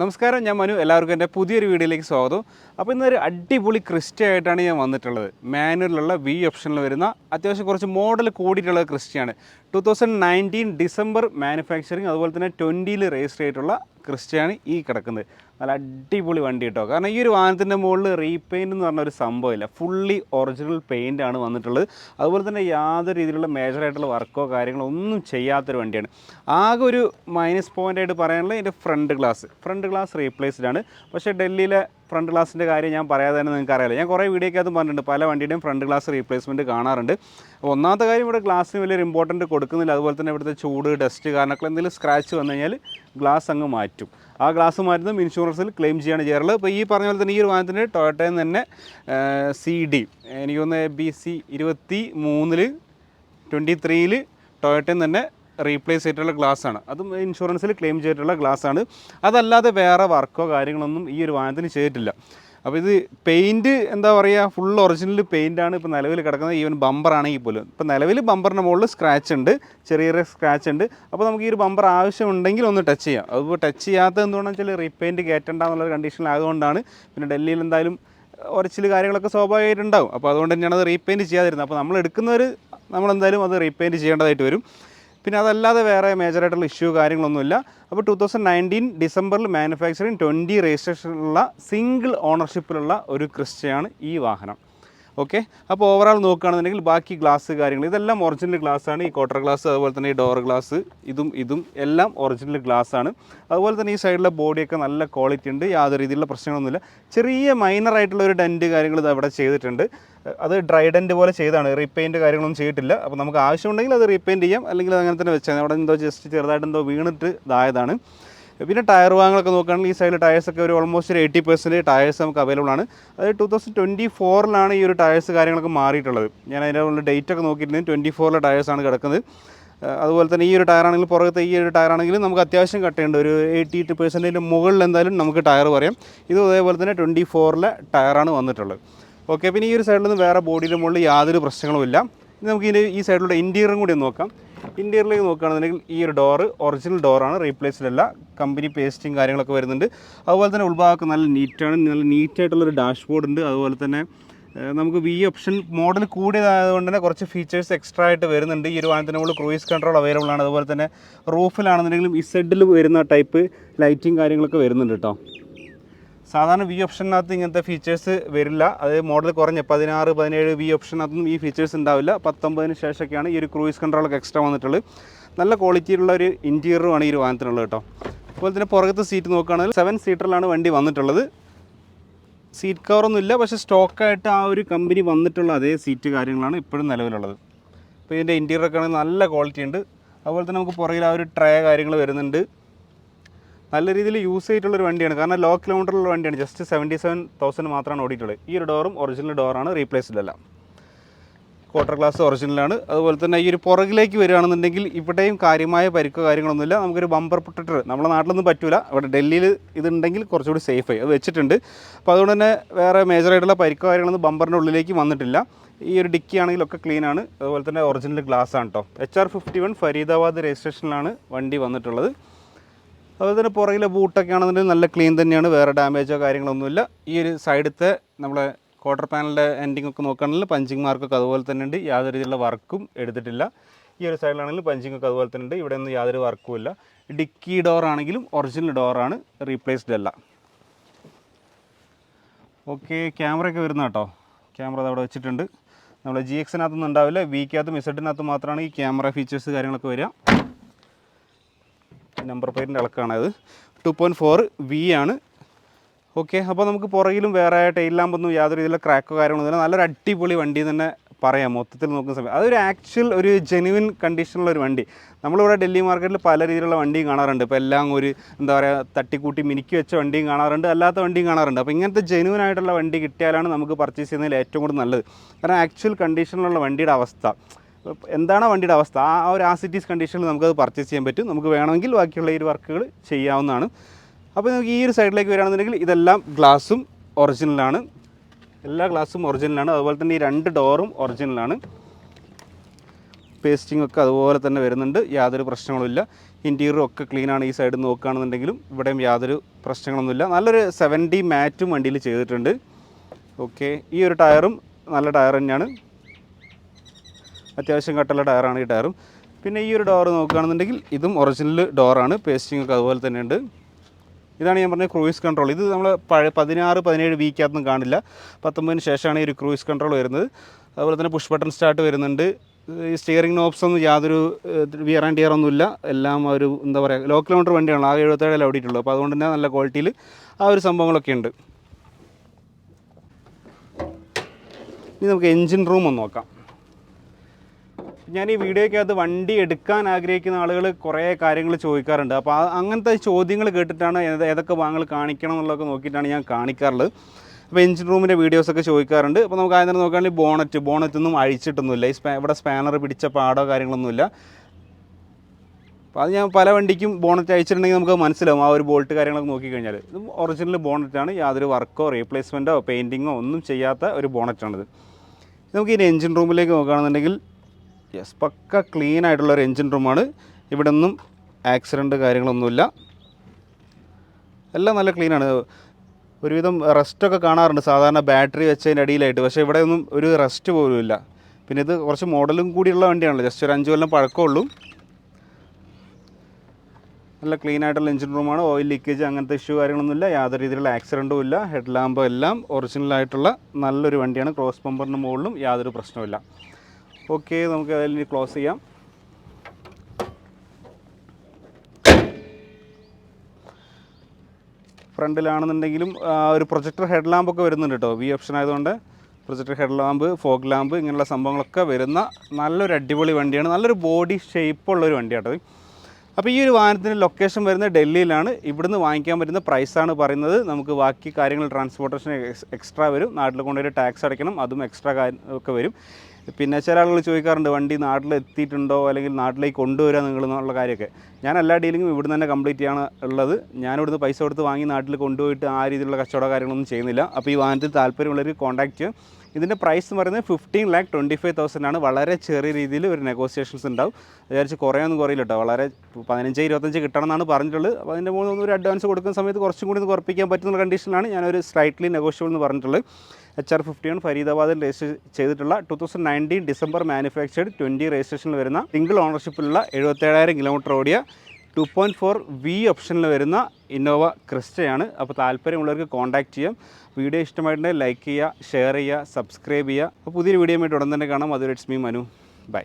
നമസ്കാരം ഞാൻ മനു. എല്ലാവർക്കും എന്റെ പുതിയൊരു വീഡിയോയിലേക്ക് സ്വാഗതം. അപ്പോൾ ഇന്നൊരു അടിപൊളി ക്രിസ്റ്റ ആയിട്ടാണ് ഞാൻ വന്നിട്ടുള്ളത്. മാനുവലിലുള്ള വി ഓപ്ഷനിൽ വരുന്ന അത്യാവശ്യം കുറച്ച് മോഡൽ കൂടിയിട്ടുള്ള ക്രിസ്റ്റയാണ്. Two thousand nineteen December manufacturing അതുപോലെ തന്നെ ട്വന്റിയിൽ രജിസ്റ്റർ ചെയ്തിട്ടുള്ള ക്രിസ്റ്റയാണ് ഈ കിടക്കുന്നത്. നല്ല അടിപൊളി വണ്ടി കേട്ടോ. കാരണം ഈ ഒരു വാഹനത്തിന്റെ മുകളിൽ റീപെയിന്റ് എന്ന് പറഞ്ഞ ഒരു സംഭവമില്ല ഫുള്ളി ഒറിജിനൽ പെയിന്റ് ആണ് വന്നിട്ടുള്ളത്. അതുപോലെ തന്നെ യാതൊരു രീതിയിലുള്ള മേജറായിട്ടുള്ള വർക്കോ കാര്യങ്ങളോ ഒന്നും ചെയ്യാത്തൊരു വണ്ടിയാണ്. ആകെ ഒരു മൈനസ് പോയിന്റായിട്ട് പറയാനുള്ളത് ഇതിന്റെ front glass front glass replaced ആണ്. പക്ഷേ ഡൽഹിയിലെ ഫ്രണ്ട് ഗ്ലാസിന്റെ കാര്യം ഞാൻ പറയാതെ തന്നെ നിങ്ങൾക്ക് അറിയാലോ. ഞാൻ കുറേ വീഡിയോക്കകത്തും പറഞ്ഞിട്ടുണ്ട്. പല വണ്ടിയുടെയും ഫ്രണ്ട് ഗ്ലാസ് റീപ്ലേസ്മെന്റ് കാണാറുണ്ട്. ഒന്നാമത്തെ കാര്യം ഇവിടെ ഗ്ലാസ്സിന് വലിയൊരു ഇമ്പോർട്ടന്റ് കൊടുക്കുന്നില്ല. അതുപോലെ തന്നെ ഇവിടുത്തെ ചൂട് ഡസ്റ്റ് കാരണമൊക്കെ എന്തെങ്കിലും സ്ക്രാച്ച് വന്നു കഴിഞ്ഞാൽ ഗ്ലാസ് അങ്ങ് മാറ്റും. ആ ഗ്ലാസ് മാറ്റുന്നതും ഇൻഷുറൻസിൽ ക്ലെയിം ചെയ്യാണ് ചെയ്യാറുള്ളത്. അപ്പോൾ ഈ പറഞ്ഞ പോലെ തന്നെ ഈ ഒരു വാഹനത്തിന് ടൊയറ്റയിൽ നിന്ന് തന്നെ സി ഡി എനിക്ക് തോന്നുന്നു ബി സി ഇരുപത്തി മൂന്നിൽ ട്വന്റി ത്രീയിൽ ടൊയറ്റയിൽ തന്നെ റീപ്ലേസ് ചെയ്തിട്ടുള്ള ഗ്ലാസ് ആണ്. അതും ഇൻഷുറൻസിൽ ക്ലെയിം ചെയ്തിട്ടുള്ള ഗ്ലാസ് ആണ്. അതല്ലാതെ വേറെ വർക്കോ കാര്യങ്ങളൊന്നും ഈ ഒരു വാഹനത്തിന് ചെയ്തിട്ടില്ല. അപ്പോൾ ഇത് പെയിന്റ് എന്താ പറയുക ഫുൾ ഒറിജിനൽ ആണ് ഇപ്പോൾ നിലവിൽ കിടക്കുന്നത്. ഈവൻ ബമ്പർ ആണെങ്കിൽ പോലും. ഇപ്പോൾ നിലവിൽ ബമ്പറിന്റെ മുകളിൽ സ്ക്രാച്ച് ഉണ്ട്. ചെറിയ ചെറിയ സ്ക്രാച്ച് ഉണ്ട്. അപ്പോൾ നമുക്ക് ഈ ഒരു ബമ്പർ ആവശ്യമുണ്ടെങ്കിൽ ഒന്ന് ടച്ച് ചെയ്യാം. അതിപ്പോൾ ടച്ച് ചെയ്യാത്തത് എന്തുകൊണ്ടെന്ന് വെച്ചാൽ റീപെയിന്റ് കയറ്റണ്ട എന്നുള്ള കണ്ടീഷനിലായതുകൊണ്ടാണ് പിന്നെ ഡൽഹിയിൽ എന്തായാലും ഉരച്ചിൽ കാര്യങ്ങളൊക്കെ സ്വാഭാവികമായിട്ടുണ്ടാവും. അപ്പോൾ അതുകൊണ്ട് തന്നെയാണ് അത് റീപെയിന്റ് ചെയ്യാതിരുന്നത്. അപ്പോൾ നമ്മൾ എടുക്കുന്നവർ നമ്മളെന്തായാലും അത് റീപെയിന്റ് ചെയ്യേണ്ടതായിട്ട് വരും. പിന്നെ അതല്ലാതെ വേറെ മേജറായിട്ടുള്ള ഇഷ്യൂ കാര്യങ്ങളൊന്നുമില്ല. അപ്പോൾ ടു തൗസൻഡ് നയന്റീൻ ഡിസംബറിൽ മാനുഫാക്ചറിങ് ട്വന്റി രജിസ്ട്രേഷനുള്ള സിംഗിൾ ഓണർഷിപ്പിലുള്ള ഒരു ക്രിസ്റ്റയാണ് ഈ വാഹനം. ഓക്കെ അപ്പോൾ ഓവറോൾ നോക്കുകയാണെന്നുണ്ടെങ്കിൽ ബാക്കി ഗ്ലാസ് കാര്യങ്ങൾ ഇതെല്ലാം ഒറിജിനൽ ഗ്ലാസ് ആണ്. ഈ ക്വാർട്ടർ ഗ്ലാസ് അതുപോലെ തന്നെ ഈ ഡോർ ഗ്ലാസ് ഇതും ഇതും എല്ലാം ഒറിജിനൽ ഗ്ലാസ് ആണ്. അതുപോലെ തന്നെ ഈ സൈഡിലെ ബോഡിയൊക്കെ നല്ല ക്വാളിറ്റി ഉണ്ട്. യാതൊരു രീതിയിലുള്ള പ്രശ്നങ്ങളൊന്നുമില്ല. ചെറിയ മൈനർ ആയിട്ടുള്ള ഒരു ഡെന്റ് കാര്യങ്ങൾ ഇത് അവിടെ ചെയ്തിട്ടുണ്ട്. അത് ഡ്രൈ ഡെന്റ് പോലെ ചെയ്താണ്. റീപെയിന്റ് കാര്യങ്ങളൊന്നും ചെയ്തിട്ടില്ല. അപ്പോൾ നമുക്ക് ആവശ്യമുണ്ടെങ്കിൽ അത് റീപെയിന്റ് ചെയ്യാം. അല്ലെങ്കിൽ അങ്ങനെ തന്നെ വെച്ചാൽ അവിടെ എന്തോ ജസ്റ്റ് ചെറുതായിട്ട് എന്തോ വീണിട്ട് ഇതായതാണ്. പിന്നെ ടയർ വാങ്ങലൊക്കെ നോക്കുകയാണെങ്കിൽ ഈ സൈഡിൽ ടയേഴ്സൊക്കെ ഒരു ഓൾമോസ്റ്റ് ഒരു എയ്റ്റി പെർസെന്റ് ടയേഴ്സ് നമുക്ക് അവൈലബിൾ ആണ്. അതായത് ടു തൗസൻഡ് ട്വന്റി ഫോറിലാണ് ഈ ഒരു ടയേഴ്സ് കാര്യങ്ങളൊക്കെ മാറിയിട്ടുള്ളത്. ഞാൻ അതിന്റെ ഡേറ്റ് ഒക്കെ നോക്കിയിട്ടുണ്ടെങ്കിൽ ട്വന്റി ഫോറിലെ ടയേഴ്സാണ് കിടക്കുന്നത്. അതുപോലെ തന്നെ ഈ ഒരു ടയറാണെങ്കിലും പുറകത്തെ ഈ ഒരു ടയറാണെങ്കിലും നമുക്ക് അത്യാവശ്യം കട്ടയുണ്ട് ഒരു എയ്റ്റി എയ്റ്റ് പെർസെന്റേജിന്റെ മുകളിൽ എന്തായാലും നമുക്ക് ടയർ പറയാം. ഇത് അതേപോലെ തന്നെ ട്വന്റി ഫോറിലെ ടയറാണ് വന്നിട്ടുള്ളത്. ഓക്കെ പിന്നെ ഈ ഒരു സൈഡിൽ നിന്ന് വേറെ ബോഡിയിലും മുകളിൽ യാതൊരു പ്രശ്നങ്ങളുമില്ല നമുക്ക് ഇതിന്റെ ഈ സൈഡിലുള്ള ഇന്റീരിയറും കൂടി നോക്കാം. ഇന്റീരിയറിലേക്ക് നോക്കുകയാണെന്നുണ്ടെങ്കിൽ ഈ ഒരു ഡോറ് ഒറിജിനൽ ഡോറാണ് റീപ്ലേസ്ഡ് അല്ല കമ്പനി പേസ്റ്റിങ് കാര്യങ്ങളൊക്കെ വരുന്നുണ്ട്. അതുപോലെ തന്നെ ഉൾഭാഗമൊക്കെ നല്ല നീറ്റാണ് നല്ല നീറ്റായിട്ടുള്ളൊരു ഡാഷ്ബോർഡ് ഉണ്ട്. അതുപോലെ തന്നെ നമുക്ക് വി ഓപ്ഷൻ മോഡൽ കൂടിയതായതുകൊണ്ട് തന്നെ കുറച്ച് ഫീച്ചേഴ്സ് എക്സ്ട്രാ ആയിട്ട് വരുന്നുണ്ട്. ഈ ഒരു വാഹനത്തിന് നമ്മൾ ക്രൂയിസ് കൺട്രോൾ അവൈലബിൾ ആണ്. അതുപോലെ തന്നെ റൂഫിലാണെന്നുണ്ടെങ്കിലും ഇസെഡിൽ വരുന്ന ടൈപ്പ് ലൈറ്റിംഗ് കാര്യങ്ങളൊക്കെ വരുന്നുണ്ട് കേട്ടോ സാധാരണ വി ഓപ്ഷനകത്ത് ഇങ്ങനത്തെ ഫീച്ചേഴ്സ് വരില്ല. അത് മോഡൽ കുറഞ്ഞ പതിനാറ് പതിനേഴ് വി ഓപ്ഷനകത്തൊന്നും ഈ ഫീച്ചേഴ്സ് ഉണ്ടാവില്ല. പത്തൊമ്പതിന് ശേഷമൊക്കെയാണ് ഈ ഒരു ക്രൂയിസ് കൺട്രോളൊക്കെ എക്സ്ട്രാ വന്നിട്ടുള്ളത്. നല്ല ക്വാളിറ്റിയിലുള്ള ഒരു ഇന്റീരിയറുമാണ് ഈ ഒരു വാഹനത്തിനുള്ളത് കേട്ടോ. അതുപോലെ തന്നെ പുറകത്തെ സീറ്റ് നോക്കുകയാണെങ്കിൽ സെവൻ സീറ്ററിലാണ് വണ്ടി വന്നിട്ടുള്ളത്. സീറ്റ് കവറൊന്നും ഇല്ല പക്ഷേ സ്റ്റോക്കായിട്ട് ആ ഒരു കമ്പനി വന്നിട്ടുള്ള അതേ സീറ്റ് കാര്യങ്ങളാണ് ഇപ്പോഴും നിലവിലുള്ളത്. അപ്പോൾ ഇതിന്റെ ഇന്റീരിയറൊക്കെ ആണെങ്കിൽ നല്ല ക്വാളിറ്റി ഉണ്ട്. അതുപോലെ തന്നെ നമുക്ക് പുറകിൽ ആ ഒരു ട്രേ കാര്യങ്ങൾ വരുന്നുണ്ട്. നല്ല രീതിയിൽ യൂസ് ചെയ്തിട്ടുള്ളൊരു വണ്ടിയാണ്. കാരണം ലോ കിലോമീറ്ററുള്ള വണ്ടിയാണ്. ജസ്റ്റ് സെവന്റി സെവൻ തൗസൻഡ് മാത്രമാണ് ഓടിയിട്ടുള്ളത് ഈ ഒരു ഡോറും ഒറിജിനൽ ഡോറാണ് റീപ്ലേസ്ഡ് അല്ല ക്വാർട്ടർ ഗ്ലാസ് ഒറിജിനലാണ് അതുപോലെ തന്നെ ഈ ഒരു പുറകിലേക്ക് വരികയാണെന്നുണ്ടെങ്കിൽ ഇവിടെയും കാര്യമായ പരിക്കോ കാര്യങ്ങളൊന്നുമില്ല. നമുക്കൊരു ബമ്പർ പ്രൊട്ടക്ടർ നമ്മുടെ നാട്ടിലൊന്നും പറ്റൂല. ഇവിടെ ഡൽഹിയിൽ ഇതുണ്ടെങ്കിൽ കുറച്ചുകൂടി സേഫായി അത് വെച്ചിട്ടുണ്ട്. അപ്പോൾ അതുകൊണ്ട് തന്നെ വേറെ മേജറായിട്ടുള്ള പരിക്കോ കാര്യങ്ങളൊന്നും ബമ്പറിന്റെ ഉള്ളിലേക്ക് വന്നിട്ടില്ല. ഈ ഒരു ഡിക്കി ആണെങ്കിലൊക്കെ ക്ലീൻ ആണ്. അതുപോലെ തന്നെ ഒറിജിനൽ ഗ്ലാസ് ആണ് കേട്ടോ H R fifty one Faridabad രജിസ്ട്രേഷനിലാണ് വണ്ടി വന്നിട്ടുള്ളത്. അതുപോലെ തന്നെ പുറകിലെ ബൂട്ടൊക്കെ ആണെന്നുണ്ടെങ്കിൽ നല്ല ക്ലീൻ തന്നെയാണ്. വേറെ ഡാമേജോ കാര്യങ്ങളൊന്നുമില്ല. ഈ ഒരു സൈഡത്തെ നമ്മളെ ക്വാർട്ടർ പാനലിന്റെ എൻഡിങ് ഒക്കെ നോക്കുകയാണെങ്കിൽ പഞ്ചിങ് മാർക്കൊക്കെ അതുപോലെ തന്നെ ഉണ്ട്. യാതൊരു രീതിയിലുള്ള വർക്കും എടുത്തിട്ടില്ല. ഈ ഒരു സൈഡിലാണെങ്കിലും പഞ്ചിങ് ഒക്കെ അതുപോലെ തന്നെ ഉണ്ട്. ഇവിടെ ഒന്നും യാതൊരു വർക്കും ഇല്ല. ഡിക്കി ഡോർ ആണെങ്കിലും ഒറിജിനൽ ഡോറാണ് റീപ്ലേസ്ഡ് അല്ല. ഓക്കെ ക്യാമറയൊക്കെ വരുന്ന കേട്ടോ. ക്യാമറ അവിടെ വെച്ചിട്ടുണ്ട്. നമ്മൾ ജി എക്സിനകത്തൊന്നും ഉണ്ടാവില്ല. വിക്കകത്തും ഇസഡിനകത്തും മാത്രമാണ് ഈ ക്യാമറ ഫീച്ചേഴ്സ് കാര്യങ്ങളൊക്കെ വരിക. നമ്പർ പ്ലേറ്റിന്റെ ഇളക്കാണ് അത്. ടു പോയിന്റ് ഫോർ വി ആണ്. ഓക്കെ അപ്പോൾ നമുക്ക് പുറകിലും വേറെ ടൈൽ ലാമ്പൊന്നും യാതൊരു രീതിയിലുള്ള ക്രാക്കോ കാര്യങ്ങളൊന്നും നല്ലൊരു അടിപൊളി വണ്ടി തന്നെ പറയാം മൊത്തത്തിൽ നോക്കുന്ന സമയം. അതൊരു ആക്ച്വൽ ഒരു ജെനുവിൻ കണ്ടീഷനുള്ള ഒരു വണ്ടി. നമ്മളിവിടെ ഡൽഹി മാർക്കറ്റിൽ പല രീതിയിലുള്ള വണ്ടിയും കാണാറുണ്ട്. ഇപ്പോൾ എല്ലാം ഒരു എന്താ പറയുക തട്ടിക്കൂട്ടി മിനുക്കി വെച്ച വണ്ടിയും കാണാറുണ്ട്. അല്ലാത്ത വണ്ടിയും കാണാറുണ്ട്. അപ്പോൾ ഇങ്ങനത്തെ ജെനുവിൻ ആയിട്ടുള്ള വണ്ടി കിട്ടിയാലാണ് നമുക്ക് പർച്ചേസ് ചെയ്യുന്നതിൽ ഏറ്റവും കൂടുതൽ നല്ലത്. കാരണം ആക്ച്വൽ കണ്ടീഷനിലുള്ള വണ്ടിയുടെ അവസ്ഥ. എന്താണ് വണ്ടിയുടെ അവസ്ഥ? ആ ഒരു ആസിറ്റീസ് കണ്ടീഷനിൽ നമുക്കത് പർച്ചേസ് ചെയ്യാൻ പറ്റും. നമുക്ക് വേണമെങ്കിൽ ബാക്കിയുള്ള ഈ വർക്കുകൾ ചെയ്യാവുന്നതാണ്. അപ്പോൾ നമുക്ക് ഈ ഒരു സൈഡിലേക്ക് വരികയാണെന്നുണ്ടെങ്കിൽ ഇതെല്ലാം ഗ്ലാസും ഒറിജിനലാണ് എല്ലാ ഗ്ലാസും ഒറിജിനലാണ് അതുപോലെ തന്നെ ഈ രണ്ട് ഡോറും ഒറിജിനലാണ് പേസ്റ്റിംഗ് ഒക്കെ അതുപോലെ തന്നെ വരുന്നുണ്ട്. യാതൊരു പ്രശ്നങ്ങളുമില്ല ഇന്റീരിയറും ഒക്കെ ക്ലീനാണ് ഈ സൈഡ് നോക്കുകയാണെന്നുണ്ടെങ്കിലും ഇവിടെയും യാതൊരു പ്രശ്നങ്ങളൊന്നുമില്ല. നല്ലൊരു സെവന്റി മാറ്റും വണ്ടിയിൽ ചെയ്തിട്ടുണ്ട്. ഓക്കെ ഈ ഒരു ടയറും നല്ല ടയർ തന്നെയാണ്. അത്യാവശ്യം കട്ടുള്ള ടയറാണ് ഈ ടയറും. പിന്നെ ഈ ഒരു ഡോർ നോക്കുകയാണെന്നുണ്ടെങ്കിൽ ഇതും ഒറിജിനൽ ഡോറാണ് പേസ്റ്റിംഗ് ഒക്കെ അതുപോലെ തന്നെ ഉണ്ട്. ഇതാണ് ഞാൻ പറഞ്ഞ ക്രൂയിസ് കൺട്രോൾ ഇത് നമ്മൾ പഴയ പതിനാറ് പതിനേഴ് വീക്കകത്തൊന്നും കാണില്ല. പത്തൊമ്പതിന് ശേഷമാണ് ഈ ഒരു ക്രൂയിസ് കൺട്രോൾ വരുന്നത്. അതുപോലെ തന്നെ പുഷ് ബട്ടൺ സ്റ്റാർട്ട് വരുന്നുണ്ട്. ഈ സ്റ്റിയറിംഗ് നോബ്സ് ഒന്നും യാതൊരു വിയർ ആൻഡ് ടിയർ ഒന്നുമില്ല. എല്ലാം ഒരു എന്താ പറയുക ലോ കിലോമീറ്റർ വണ്ടിയാണ്. ആകെ എഴുപത്തേഴിൽ ഓടിയിട്ടുള്ളൂ. അപ്പോൾ അതുകൊണ്ട് തന്നെ നല്ല ക്വാളിറ്റിയിൽ ആ ഒരു സംഭവങ്ങളൊക്കെ ഉണ്ട്. ഇനി നമുക്ക് എൻജിൻ റൂം ഒന്ന് നോക്കാം. ഞാൻ ഈ വീഡിയോയ്ക്കകത്ത് വണ്ടി എടുക്കാൻ ആഗ്രഹിക്കുന്ന ആളുകൾ കുറേ കാര്യങ്ങൾ ചോദിക്കാറുണ്ട്. അപ്പോൾ അങ്ങനത്തെ ചോദ്യങ്ങൾ കേട്ടിട്ടാണ് ഏത് ഏതൊക്കെ ഭാഗങ്ങൾ കാണിക്കണം എന്നുള്ളതൊക്കെ നോക്കിയിട്ടാണ് ഞാൻ കാണിക്കാറുള്ളത്. അപ്പോൾ എഞ്ചിൻ റൂമിന്റെ വീഡിയോസൊക്കെ ചോദിക്കാറുണ്ട്. അപ്പോൾ നമുക്ക് ആദ്യം നോക്കുകയാണെങ്കിൽ ബോണറ്റ് ബോണറ്റൊന്നും അഴിച്ചിട്ടൊന്നുമില്ല. ഈ സ്പാ ഇവിടെ സ്പാനർ പിടിച്ച പാടോ കാര്യങ്ങളൊന്നുമില്ല. അപ്പോൾ അത് ഞാൻ പല വണ്ടിക്കും ബോണറ്റ് അഴിച്ചിട്ടുണ്ടെങ്കിൽ നമുക്ക് മനസ്സിലാവും. ആ ഒരു ബോൾട്ട് കാര്യങ്ങളൊക്കെ നോക്കിക്കഴിഞ്ഞാൽ. ഇത് ഒറിജിനൽ ബോണറ്റാണ്. യാതൊരു വർക്കോ റീപ്ലേസ്മെന്റോ പെയിന്റിങ്ങോ ഒന്നും ചെയ്യാത്ത ഒരു ബോണറ്റാണിത്. നമുക്ക് ഈ എഞ്ചിൻ റൂമിലേക്ക് നോക്കുകയാണെന്നുണ്ടെങ്കിൽ യെസ് പക്ക ക്ലീൻ ആയിട്ടുള്ള ഒരു എഞ്ചിൻ റൂമാണ് ഇവിടെ ഒന്നും ആക്സിഡന്റ് കാര്യങ്ങളൊന്നുമില്ല. എല്ലാം നല്ല ക്ലീനാണ് ഒരുവിധം റെസ്റ്റൊക്കെ കാണാറുണ്ട്. സാധാരണ ബാറ്ററി വെച്ചതിന്റെ അടിയിലായിട്ട്. പക്ഷേ ഇവിടെ ഒന്നും ഒരു റെസ്റ്റ് പോലുമില്ല പിന്നെ ഇത് കുറച്ച് മോഡലും കൂടിയുള്ള വണ്ടിയാണല്ലോ. ജസ്റ്റ് ഒരു അഞ്ച് കൊല്ലം പഴക്കമുള്ളൂ നല്ല ക്ലീൻ ആയിട്ടുള്ള എഞ്ചിൻ റൂമാണ് ഓയിൽ ലീക്കേജ് അങ്ങനത്തെ ഇഷ്യൂ കാര്യങ്ങളൊന്നുമില്ല. യാതൊരു രീതിയിലുള്ള ആക്സിഡന്റും ഇല്ല. ഹെഡ് ലാമ്പ് എല്ലാം ഒറിജിനൽ ആയിട്ടുള്ള നല്ലൊരു വണ്ടിയാണ്. ക്രോസ് പമ്പറിന് മുകളിലും യാതൊരു പ്രശ്നവുമില്ല. ഓക്കെ നമുക്ക് അതിൽ ക്ലോസ് ചെയ്യാം. ഫ്രണ്ടിലാണെന്നുണ്ടെങ്കിലും ഒരു പ്രൊജക്ടർ ഹെഡ് ലാമ്പൊക്കെ വരുന്നുണ്ട് കേട്ടോ വി ഓപ്ഷൻ ആയതുകൊണ്ട്. Projector head lamp fog lamp ഇങ്ങനെയുള്ള സംഭവങ്ങളൊക്കെ വരുന്ന നല്ലൊരു അടിപൊളി വണ്ടിയാണ്. നല്ലൊരു ബോഡി ഷേപ്പുള്ളൊരു വണ്ടിയാട്ടോ ഇത്. അപ്പോൾ ഈ ഒരു വാഹനത്തിന്റെ ലൊക്കേഷൻ വരുന്നത് ഡൽഹിയിലാണ്. ഇവിടുന്ന് വാങ്ങിക്കാൻ പറ്റുന്ന പ്രൈസാണ് പറയുന്നത്. നമുക്ക് ബാക്കി കാര്യങ്ങൾ ട്രാൻസ്പോർട്ടേഷൻ എക്സ്ട്രാ വരും. നാട്ടിൽ കൊണ്ടുപോയി ടാക്സ് അടയ്ക്കണം. അതും എക്സ്ട്രാ ഒക്കെ വരും. പിന്നെ ചില ആളുകൾ ചോദിക്കാറുണ്ട് വണ്ടി നാട്ടിൽ എത്തിയിട്ടുണ്ടോ അല്ലെങ്കിൽ നാട്ടിലേക്ക് കൊണ്ടുവരാൻ നിങ്ങൾ? എന്നുള്ള കാര്യമൊക്കെ. ഞാൻ എല്ലാ ഡീലിങ്ങും ഇവിടുന്ന് തന്നെ കംപ്ലീറ്റ് ചെയ്യാണ് ഉള്ളത്. ഞാൻ ഇവിടുന്ന് പൈസ കൊടുത്ത് വാങ്ങി നാട്ടിൽ കൊണ്ടുപോയിട്ട് ആ രീതിയിലുള്ള കച്ചവട കാര്യങ്ങളൊന്നും ചെയ്യുന്നില്ല. അപ്പോൾ ഈ വാഹനത്തിൽ താല്പര്യമുള്ളവർ കോൺടാക്റ്റ് ഇതിന്റെ പ്രൈസ് എന്ന് പറയുന്നത് fifteen lakh twenty five thousand ആണ്. വളരെ ചെറിയ രീതിയിൽ ഒരു നെഗോസിയേഷൻസ് ഉണ്ടാവും. വിചാരിച്ച് കുറേയൊന്നും കുറയില്ല കേട്ടോ. വളരെ പതിനഞ്ച് ഇരുപത്തഞ്ച് കിട്ടണം എന്നാണ് പറഞ്ഞിട്ടുള്ളത്. അപ്പോൾ അതിന്റെ മൂന്ന് ഒരു അഡ്വാൻസ് കൊടുക്കുന്ന സമയത്ത് കുറച്ചും കൂടി കുറപ്പിക്കാൻ പറ്റുന്ന കണ്ടീഷനിലാണ് ഞാനൊരു സ്ലൈറ്റ്ലി നെഗോഷ്യബിൾ എന്ന് പറഞ്ഞിട്ടുള്ളത്. എച്ച് ആർ ഫിഫ്റ്റി വൺ ഫരീദാബാദിൽ രജിസ്റ്റർ ചെയ്തിട്ടുള്ള two thousand nineteen December manufactured twenty രജിസ്ട്രേഷനിൽ വരുന്ന സിംഗിൾ ഓണർഷിപ്പിലുള്ള എഴുപത്തേഴായിരം കിലോമീറ്റർ ഓടിയ ടു പോയിന്റ് ഫോർ വി ഓപ്ഷനിൽ വരുന്ന ഇന്നോവ ക്രിസ്റ്റയാണ്. അപ്പോൾ താല്പര്യമുള്ളവർക്ക് കോൺടാക്ട് ചെയ്യാം. വീഡിയോ ഇഷ്ടമായിട്ടുണ്ടെങ്കിൽ ലൈക്ക് ചെയ്യുക ഷെയർ ചെയ്യുക സബ്സ്ക്രൈബ് ചെയ്യുക. അപ്പോൾ പുതിയൊരു വീഡിയോ ആയിട്ട് ഉടൻ തന്നെ കാണാം. അതൊരു ഇറ്റ്സ് മീ മനു. ബൈ.